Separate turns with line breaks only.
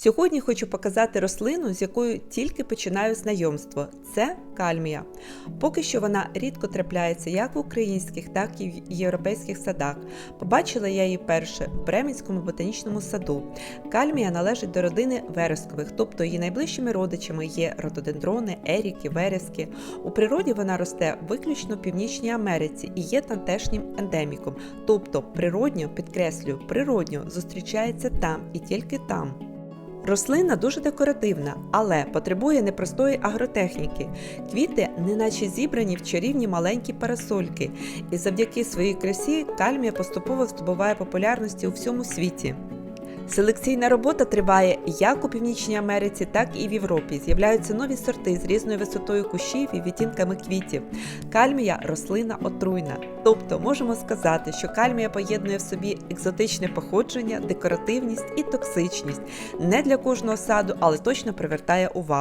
Сьогодні хочу показати рослину, з якою тільки починаю знайомство. Це кальмія. Поки що вона рідко трапляється як в українських, так і в європейських садах. Побачила я її перше в Бременському ботанічному саду. Кальмія належить до родини верескових, тобто її найближчими родичами є рододендрони, еріки, верески. У природі вона росте виключно в Північній Америці і є тамтешнім ендеміком, тобто природньо, підкреслюю, природньо зустрічається там і тільки там. Рослина дуже декоративна, але потребує непростої агротехніки. Квіти неначе зібрані в чарівні маленькі парасольки, і завдяки своїй красі кальмія поступово здобуває популярності у всьому світі. Селекційна робота триває як у Північній Америці, так і в Європі. З'являються нові сорти з різною висотою кущів і відтінками квітів. Кальмія рослина отруйна. Тобто можемо сказати, що кальмія поєднує в собі екзотичне походження, декоративність і токсичність. Не для кожного саду, але точно привертає увагу.